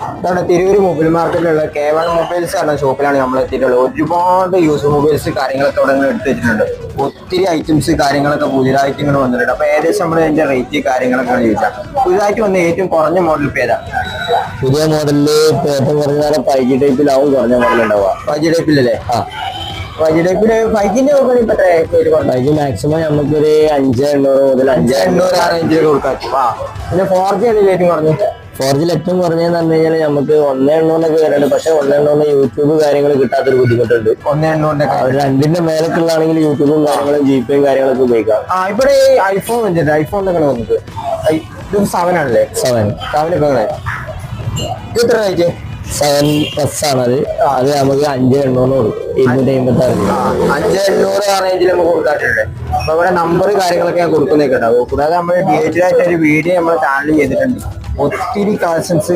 ഇതാണ് തിരൂര് മൊബൈൽ മാർക്കറ്റിലുള്ള K one mobiles എന്ന ഷോപ്പിലാണ് നമ്മൾ എത്തിയിട്ടുള്ളത്. ഒരുപാട് യൂസ് മൊബൈൽസ് കാര്യങ്ങളൊക്കെ അവിടെ എടുത്ത് വെച്ചിട്ടുണ്ട്. ഒത്തിരി ഐറ്റംസ് കാര്യങ്ങളൊക്കെ പുതിയതായിട്ട് ഇങ്ങനെ വന്നിട്ടുണ്ട്. അപ്പോൾ ഏകദേശം നമ്മൾ അതിന്റെ റേറ്റ് കാര്യങ്ങളൊക്കെ ചോദിച്ചാൽ പുതിയതായിട്ട് വന്ന ഏറ്റവും കുറഞ്ഞ മോഡൽ പേരാ പുതിയ മോഡലിൽ ഇപ്പൊ ഏറ്റവും കുറഞ്ഞ ഫൈവ് ജി ടൈപ്പിലാവും കുറഞ്ഞ മോഡൽ ഉണ്ടാവുക. ഫൈവ് ജി ടൈപ്പിലല്ലേ ആ. ജി മാക്സിമം നമുക്കൊരു അഞ്ച് എണ്ണൂറ് മുതൽ അഞ്ച് എണ്ണൂറ് ആ റേഞ്ചിൽ കൊടുക്കാം. പിന്നെ ഫോർ ജി ആണ് ഏറ്റവും കുറഞ്ഞു ഫോർ ജിയിൽ ഏറ്റവും കുറഞ്ഞതെന്ന് പറഞ്ഞു കഴിഞ്ഞാൽ നമുക്ക് ഒന്നേ എണ്ണൂറിനൊക്കെ വരുന്നുണ്ട് പക്ഷെ ഒന്നേ എണ്ണൂറിന് യൂട്യൂബ് കാര്യങ്ങൾ കിട്ടാത്തൊരു ബുദ്ധിമുട്ടുണ്ട്. ഒന്നേ എണ്ണൂറിന്റെ രണ്ടിന്റെ മേലൊക്കെയുള്ളതാണെങ്കിൽ യൂട്യൂബും കാര്യങ്ങളും ജി പേയും കാര്യങ്ങളൊക്കെ ഉപയോഗിക്കാം. ആ ഇവിടെ ഈ ഐഫോൺ വെച്ചിട്ട് ഐഫോൺ വന്നത് ഇത് സെവൻ ആണല്ലേ? സെവൻ സെവൻ ഇപ്പൊ ഇത് എത്ര റേറ്റ് സെവൻ പ്ലസ് ആണ് അത്. അത് നമുക്ക് അഞ്ച് എണ്ണൂറ് കൊടുക്കും. ഇരുന്നൂറ്റി അമ്പത്തി ആറ് അഞ്ച് എണ്ണൂറ് ആ റേഞ്ചിൽ നമുക്ക് കൊടുക്കാറുണ്ട്. അപ്പൊ ഇവിടെ നമ്പർ കാര്യങ്ങളൊക്കെ ഞാൻ കൊടുക്കുന്നേക്കെ ഉണ്ടാവും കൂടാതെ നമ്മൾ ഡിജിറ്റലായിട്ട് ഒരു വീഡിയോ നമ്മൾ ചാനൽ ചെയ്തിട്ടുണ്ട്. ഒത്തിരി കളക്ഷൻസ്